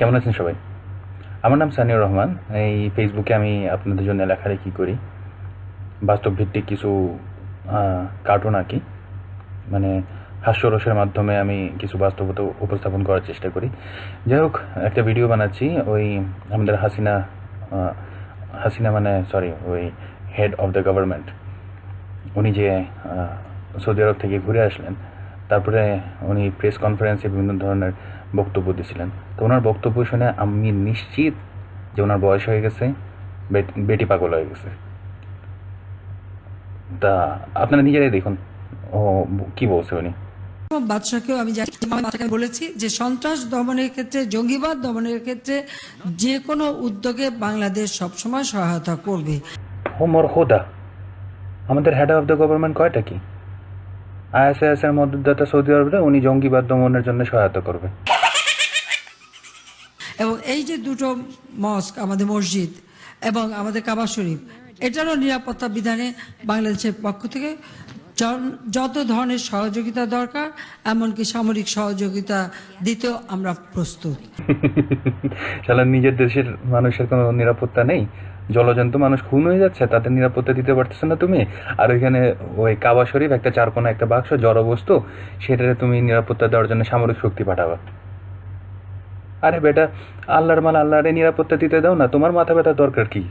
কেমন আছেন সবাই? আমার নাম সানিউর রহমান। এই ফেসবুকে আমি আপনাদের জন্য লেখালেখি করি। বাস্তব ভিত্তিক কিছু কার্টুন আঁকি। মানে হাস্যরসের মাধ্যমে আমি কিছু বাস্তবতা উপস্থাপন করার চেষ্টা করি। যাই হোক, একটা ভিডিও বানাচ্ছি। ওই আমাদের হাসিনা হাসিনা মানে সরি ওই হেড অফ দ্য গভর্নমেন্ট উনি যে সৌদি আরব থেকে ঘুরে আসলেন তারপরে উনি প্রেস কনফারেন্সে বিভিন্ন ধরনের বক্তব্য দিয়েছিলেন। তো ওনার বক্তব্য শুনে আমি নিশ্চিত যে ওনার বয়স হয়ে গেছে বেট- পাগল হয়ে গেছে। তা আপনারা নিজেরাই দেখুন ও কি বলছে উনি। বাদশাকেও আমি জানি বাদশাকে বলেছি যে সন্ত্রাস দমনের ক্ষেত্রে জঙ্গিবাদ দমনের ক্ষেত্রে যে কোনো উদ্যোগে বাংলাদেশ সবসময় সহায়তা করবে। ও মোর খোদা আমাদের হেড অফ দ্য গভর্নমেন্ট কয়টা কি? আইএসআইএস এর মদতদাতা সৌদি আরবে, উনি জঙ্গিবাদ দমনের জন্য সহায়তা করবে। এবং এই যে দুটো মস্ক আমাদের মসজিদ এবং আমাদের কাবা শরীফ, এটারও নিরাপত্তা বিধানে বাংলাদেশের পক্ষ থেকে যত ধরনের সহযোগিতা দরকার, এমনকি সামরিক সহযোগিতা দিতেও আমরা প্রস্তুত। শালা, নিজের দেশের মানুষের কোনো নিরাপত্তা নেই। জলজন্ত মানুষ খুন হয়ে যাচ্ছে তাদের নিরাপত্তা দিতে পারতেছে না তুমি? আর ওইখানে ওই কাবা শরীফ, একটা চারকোনা একটা বাক্স জড় বস্তু সেটারে তুমি নিরাপত্তা দেওয়ার জন্য সামরিক শক্তি পাঠাবা। আরে বেটা, আল্লাহর মাল আল্লাহরে নিরাপত্তা দিতে দাও না, তোমার মাথা ব্যথা দরকার কি?